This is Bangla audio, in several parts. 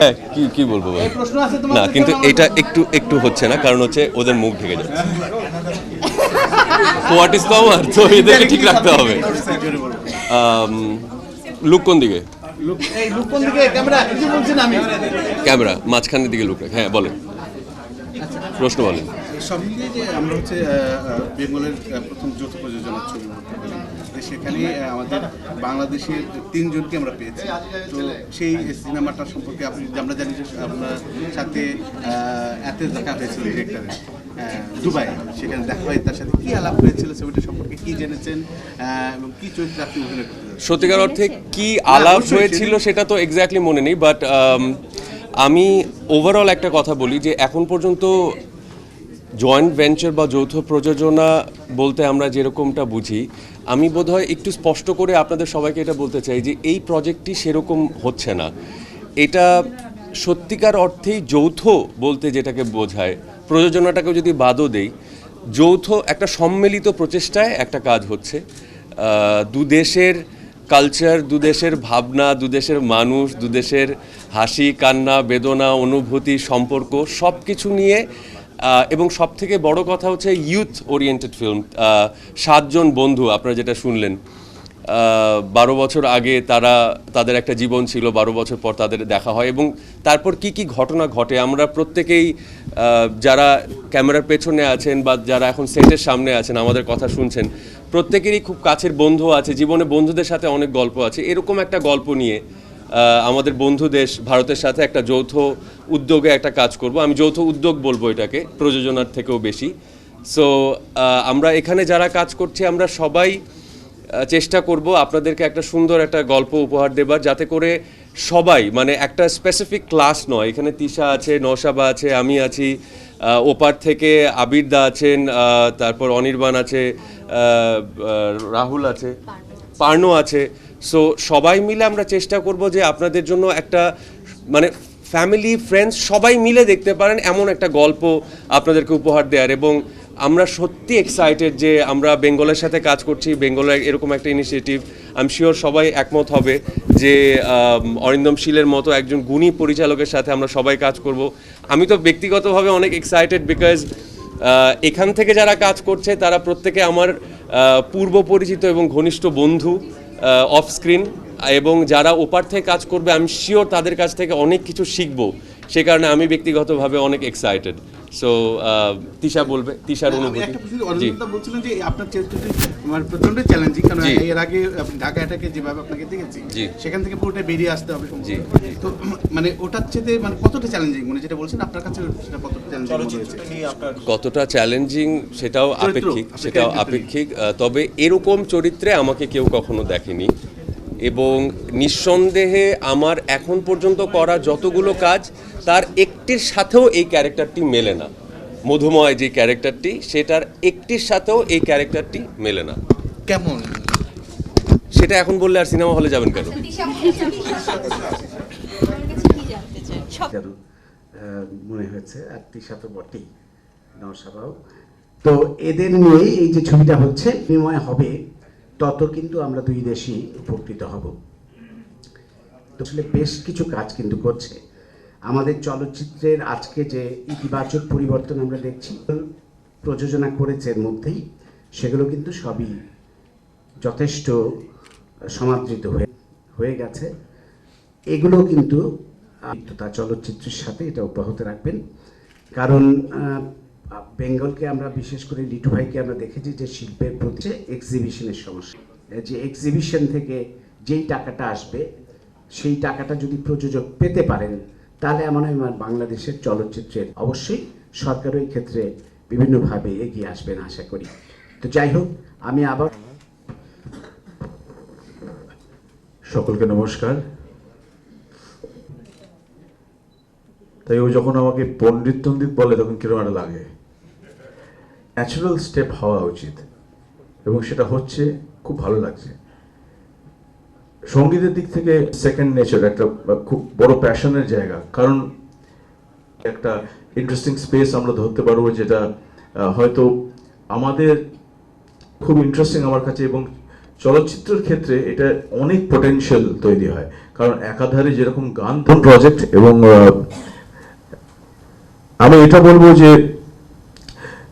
হ্যাঁ কি কি বলব না কিন্তু এটা একটু একটু হচ্ছে না কারণ হচ্ছে ওদের মুখ ঢেকে যাচ্ছে। হোয়াট ইজ কমার তো এদেরকে ঠিক রাখতে হবে। লুক কোন দিকে? ক্যামেরা মাঝখানের দিকে লুক রাখ। হ্যাঁ বলেন। প্রশ্ন বলেন। সব মিলিয়ে যে আমরা হচ্ছে বেঙ্গলের প্রথম যৌথ প্রযোজনার ছবি বলতে পারি সেখানে আমাদের বাংলাদেশের তিনজনকে আমরা পেয়েছি। তো সেই সিনেমাটা সম্পর্কে আপনি আমরা জানি যে আপনার সাথে এতে দেখা হয়েছিল ডিরেক্টরের দুবাই সেখানে দেখা হয় তার সাথে কি আলাপ হয়েছিল ছবিটা সম্পর্কে কি জেনেছেন এবং কি চরিত্রে আপনি অভিনয় করতে সত্যিকার অর্থে কি আলাপ হয়েছিল। সেটা তো এক্স্যাক্টলি মনে নেই বাট আমি ওভারঅল একটা কথা বলি যে এখন পর্যন্ত জয়েন্ট ভেঞ্চার বা যৌথ প্রযোজনা বলতে আমরা যেরকমটা বুঝি, আমি বোধহয় একটু স্পষ্ট করে আপনাদের সবাইকে এটা বলতে চাই যে এই প্রজেক্টটি সেরকম হচ্ছে না। এটা সত্যিকার অর্থেই যৌথ বলতে যেটাকে বোঝায়। প্রযোজনাটাকেও যদি বাদও দেই, যৌথ একটা সম্মিলিত প্রচেষ্টায় একটা কাজ হচ্ছে। দু দেশের কালচার দু দেশের ভাবনা, দু দেশের মানুষ, দু দেশের হাসি, কান্না, বেদনা, অনুভূতি, সম্পর্ক সব কিছু নিয়ে এবং সব থেকে বড় কথা হচ্ছে ইউথ ওরিয়েন্টেড ফিল্ম সাতজন বন্ধু, আপনারা যেটা শুনলেন। বারো বছর আগে তারা, তাদের একটা জীবন ছিল, বারো বছর পর তাদের দেখা হয় এবং তারপর কি কি ঘটনা ঘটে? আমরা প্রত্যেকেই যারা ক্যামেরার পেছনে আছেন বা যারা এখন সেটের সামনে আছেন, আমাদের কথা শুনছেন, প্রত্যেকেরই খুব কাছের বন্ধু আছে, জীবনে বন্ধুদের সাথে অনেক গল্প আছে। এরকম একটা গল্প নিয়ে আমাদের বন্ধু দেশ ভারতের সাথে একটা যৌথ উদ্যোগে একটা কাজ করব। আমি যৌথ উদ্যোগ বলব এটাকে প্রযোজনার থেকেও বেশি। সো আমরা এখানে যারা কাজ করছি আমরা সবাই চেষ্টা করব আপনাদেরকে একটা সুন্দর একটা গল্প উপহার দেবার যাতে করে সবাই মানে একটা স্পেসিফিক ক্লাস নয়। এখানে তিশা আছে নশাবা আছে আমি আছি ওপার থেকে আবিরদা আছেন তারপর অনির্বাণ আছে রাহুল আছে। পার্নো আছে। সো সবাই মিলে আমরা চেষ্টা করব যে আপনাদের জন্য একটা মানে ফ্যামিলি ফ্রেন্ডস সবাই মিলে দেখতে পারেন এমন একটা গল্প আপনাদেরকে উপহার দেওয়ার। এবং আমরা সত্যি এক্সাইটেড যে আমরা বেঙ্গলের সাথে কাজ করছি বেঙ্গলের এরকম একটা ইনিশিয়েটিভ আমি শিওর সবাই একমত হবে যে অরিন্দম শীলের মতো একজন গুণী পরিচালকের সাথে আমরা সবাই কাজ করব। আমি তো ব্যক্তিগতভাবে অনেক এক্সাইটেড বিকজ এখান থেকে যারা কাজ করছে তারা প্রত্যেকে আমার পূর্ব পরিচিত এবং ঘনিষ্ঠ বন্ধু। অফ স্ক্রিন এবং যারা ওপার থেকে কাজ করবে আমি শিওর তাদের কাছ থেকে অনেক কিছু শিখব। সে কারণে আমি ব্যক্তিগতভাবে অনেক এক্সাইটেড সো তিশা বলবে তিশার অনুভূতি। জি। বলছিলেন যে আপনার চরিত্রটি মানে প্রচণ্ড চ্যালেঞ্জিং কারণ এর আগে ঢাকা অ্যাটাকে যেভাবে আপনাকে দেখেছি সেখান থেকে পুরোটা বেরিয়ে আসতে হবে জি, তো মানে ওটার চেয়ে মানে কতটা চ্যালেঞ্জিং মানে যেটা বলছেন আপনার কাছে সেটা কতটা চ্যালেঞ্জিং কতটা চ্যালেঞ্জিং সেটাও আপেক্ষিক সেটাও আপেক্ষিক। তবে এরকম চরিত্রে আমাকে কেউ কখনো দেখেনি। এবং নিঃসন্দেহে আমার এখন পর্যন্ত করা যতগুলো কাজ তার একটির সাথেও এই ক্যারেক্টারটি মেলে না। মধুময় যে ক্যারেক্টারটি সেটার একটির সাথেও এই ক্যারেক্টারটি মেলে না। কেমন? সেটা এখন বললে আর সিনেমা হলে যাবেন কেন? জাদু মনে হয়েছে আর তিশা তো বটেই নওশাবাও তো এদের নিয়ে এই যে ছবিটা হচ্ছে বিনিময় হবে তত কিন্তু আমরা দুই দেশই উপকৃত হব। তো আসলে বেশ কিছু কাজ কিন্তু করছে। আমাদের চলচ্চিত্রের আজকে যে ইতিবাচক পরিবর্তন আমরা দেখছি, প্রযোজনা করেছে এর মধ্যেই, সেগুলো কিন্তু সবই যথেষ্ট সমাদৃত হয়ে হয়ে গেছে। এগুলো কিন্তু তার চলচ্চিত্রের সাথে এটা অব্যাহত রাখবেন। কারণ বেঙ্গলকে আমরা বিশেষ করে লিটু ভাইকে আমরা দেখেছি যে শিল্পের প্রতি এক্সিবিশনের সমস্যা। যে এক্সিবিশন থেকে যেই টাকাটা আসবে, সেই টাকাটা যদি প্রযোজক পেতে পারেন তাহলে আমার হয় বাংলাদেশের চলচ্চিত্রের অবশ্যই সরকার ওই ক্ষেত্রে বিভিন্নভাবে এগিয়ে আসবেন আশা করি। তো যাই হোক, আমি আবার সকলকে নমস্কার। তাই ও যখন আমাকে পণ্ডিত টন্ডিত বলে, তখন কীরকম একটা লাগে। ন্যাচারাল স্টেপ হওয়া উচিত। এবং সেটা হচ্ছে, খুব ভালো লাগছে। সঙ্গীতের দিক থেকে সেকেন্ড নেচার একটা খুব বড় প্যাশনের জায়গা। কারণ একটা ইন্টারেস্টিং স্পেস আমরা ধরতে পারব যেটা হয়তো আমাদের খুব ইন্টারেস্টিং আমার কাছে এবং চলচ্চিত্রের ক্ষেত্রে এটা অনেক পোটেনশিয়াল তৈরি হয়। কারণ একাধারে যেরকম গান প্রজেক্ট এবং আমি এটা বলব যে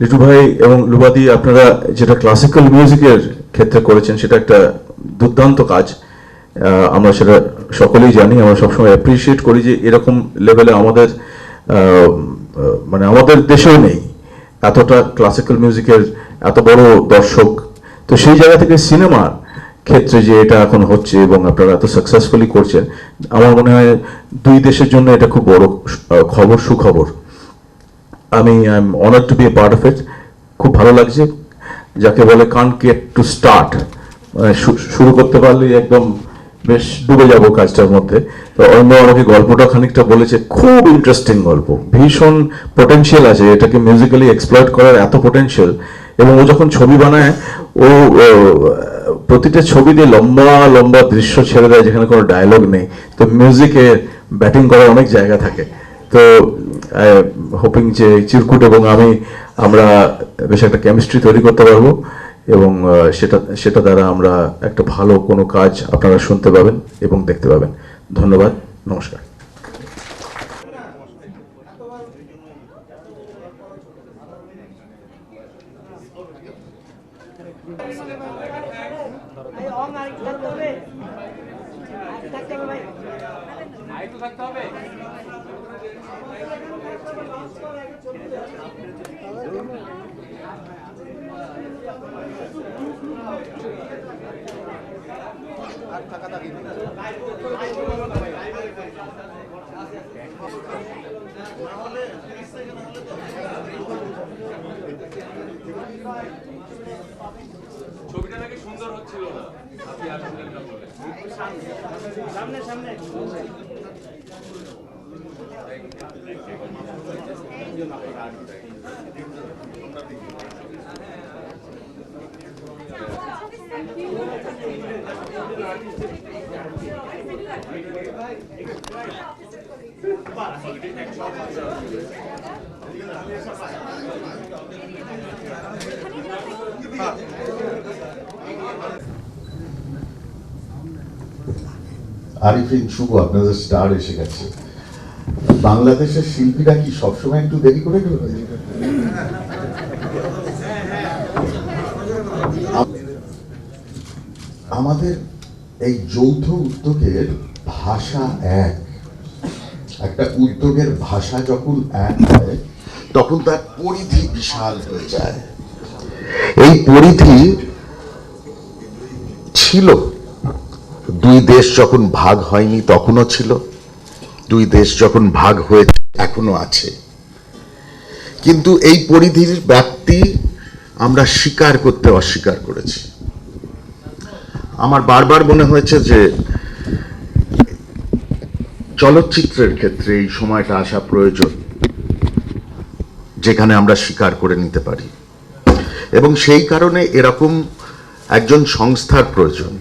রিটু ভাই এবং লুবাদি, আপনারা যেটা ক্লাসিক্যাল মিউজিকের ক্ষেত্রে করেছেন, সেটা একটা দুর্দান্ত কাজ। আমরা সেটা সকলেই জানি, আমরা সবসময় অ্যাপ্রিসিয়েট করি যে এরকম লেভেলে আমাদের মানে আমাদের দেশেও নেই এতটা ক্লাসিক্যাল মিউজিকের এত বড় দর্শক। তো সেই জায়গা থেকে সিনেমার ক্ষেত্রে যে এটা এখন হচ্ছে এবং আপনারা এত সাকসেসফুলি করছেন, আমার মনে হয় দুই দেশের জন্য এটা খুব বড় খবর, সুখবর। আমি I am honour to be a part of it খুব ভালো লাগছে, যাকে বলে কান গেট টু স্টার্ট শুরু করতে পারলেই একদম বেশ ডুবে যাব কাজটার মধ্যে। তো অন্য আমাকে গল্পটা খানিকটা বলেছে, খুব ইন্টারেস্টিং গল্প। ভীষণ পোটেনশিয়াল আছে, এটাকে মিউজিক্যালি এক্সপ্লয়েট করার এত পোটেনশিয়াল এবং ও যখন ছবি বানায়, ও প্রতিটা ছবিতে লম্বা লম্বা দৃশ্য ছেড়ে দেয় যেখানে কোনো ডায়লগ নেই। তো মিউজিকে ব্যাটিং করার অনেক জায়গা থাকে। তো হোপিং যে চিরকুট এবং আমি আমরা বেশ একটা কেমিস্ট্রি তৈরি করতে পারব। এবং সেটা সেটা দ্বারা আমরা একটা ভালো কোনো কাজ আপনারা শুনতে পাবেন এবং দেখতে পাবেন। ধন্যবাদ, নমস্কার। ছবিটা নাকি সুন্দর হচ্ছিল না? আপনি আসলেন না বলে। সামনে সামনে। আরিফিন শুভ আপনাদের স্টার এসে গেছে। বাংলাদেশের শিল্পীরা কি সবসময় একটু দেরি করে গেল? আমাদের এই যৌথ উদ্যোগের ভাষা এক। একটা উদ্যোগের ভাষা যখন এক হয়, তখন তার পরিধি বিশাল হয়ে যায়। এই পরিধি ছিল। দুই দেশ যখন ভাগ হয়নি, তখনও ছিল। দুই দেশ যখন ভাগ হয়েছে এখনও আছে। কিন্তু এই পরিধির ব্যাপ্তি আমরা স্বীকার করতে অস্বীকার করেছি। আমার বারবার মনে হয়েছে যে চলচ্চিত্রের ক্ষেত্রে এই সময়টা আসা প্রয়োজন, যেখানে আমরা স্বীকার করে নিতে পারি। এবং সেই কারণে এরকম একজন সংস্থার প্রয়োজন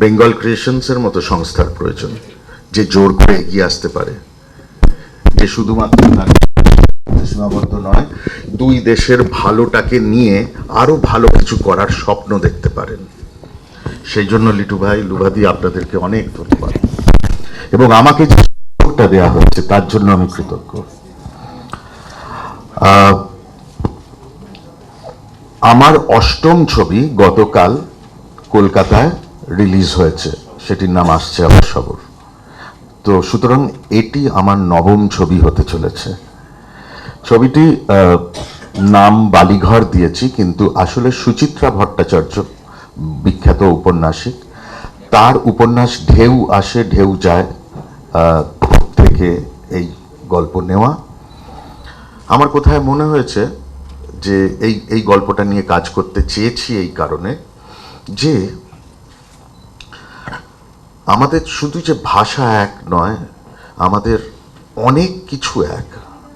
বেঙ্গল ক্রিয়েশনসের মতো সংস্থার প্রয়োজন, যে জোর করে এগিয়ে আসতে পারে। যে শুধুমাত্র সীমাবদ্ধ নয়, দুই দেশের ভালোটাকে নিয়ে আরও ভালো কিছু করার স্বপ্ন দেখতে পারেন। সেই জন্য লিটু ভাই, লুভাদি, আপনাদেরকে অনেক ধন্যবাদ। এবং আমাকে যে সুযোগটা দেওয়া হচ্ছে তার জন্য আমি কৃতজ্ঞ। আমার অষ্টম ছবি গতকাল কলকাতায় রিলিজ হয়েছে। সেটির নাম আসছে আমার সবর তো সুতরাং এটি আমার নবম ছবি হতে চলেছে। ছবিটি নাম বালিঘর দিয়েছি, কিন্তু আসলে সুচিত্রা ভট্টাচার্য বিখ্যাত উপন্যাসিক। তার উপন্যাস ঢেউ আসে, ঢেউ যায় থেকে এই গল্প নেওয়া। আমার কোথায় মনে হয়েছে যে এই এই গল্পটা নিয়ে কাজ করতে চেয়েছি এই কারণে যে আমাদের শুধু যে ভাষা এক নয়, আমাদের অনেক কিছু এক।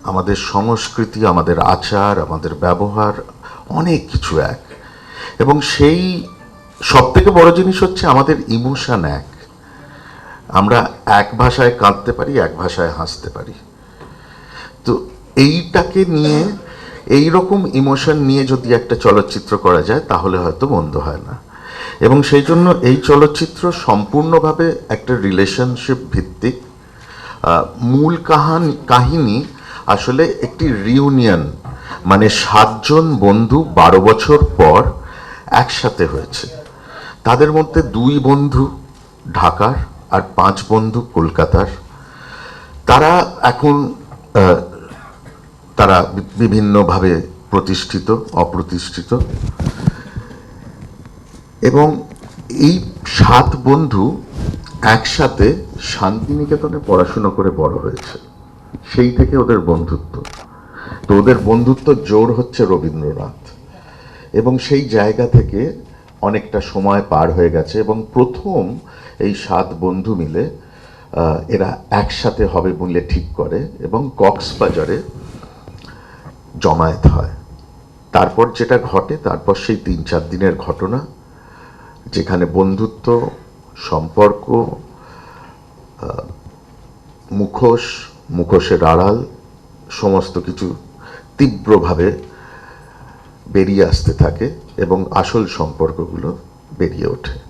আমাদের সংস্কৃতি, আমাদের আচার, আমাদের ব্যবহার অনেক কিছু এক। এবং সেই সব থেকে বড় জিনিস হচ্ছে আমাদের ইমোশন এক। আমরা এক ভাষায় কাঁদতে পারি, এক ভাষায় হাসতে পারি। তো এইটাকে নিয়ে এই রকম ইমোশন নিয়ে যদি একটা চলচ্চিত্র করা যায়, তাহলে হয়তো মন্দ হয় না। এবং সেই জন্য এই চলচ্চিত্র সম্পূর্ণভাবে একটা রিলেশনশিপ ভিত্তিক। মূল কাহানি, কাহিনী আসলে একটি রিউনিয়ন মানে সাতজন বন্ধু বারো বছর পর একসাথে হয়েছে। তাদের মধ্যে দুই বন্ধু ঢাকার আর পাঁচ বন্ধু কলকাতার। তারা এখন তারা বিভিন্নভাবে প্রতিষ্ঠিত, অপ্রতিষ্ঠিত। এবং এই সাত বন্ধু একসাথে শান্তিনিকেতনে পড়াশুনো করে বড় হয়েছে। সেই থেকে ওদের বন্ধুত্ব। তো ওদের বন্ধুত্ব জোর হচ্ছে রবীন্দ্রনাথ। এবং সেই জায়গা থেকে অনেকটা সময় পার হয়ে গেছে এবং প্রথম এই সাত বন্ধু মিলে এরা একসাথে হবে বলে ঠিক করে এবং কক্সবাজারে জমায়েত হয়। তারপর যেটা ঘটে, তারপর সেই তিন চার দিনের ঘটনা, যেখানে বন্ধুত্ব, সম্পর্ক মুখোশ, মুখোশের আড়াল, সমস্ত কিছু তীব্রভাবে বেরিয়ে আসতে থাকে এবং আসল সম্পর্কগুলো বেরিয়ে ওঠে।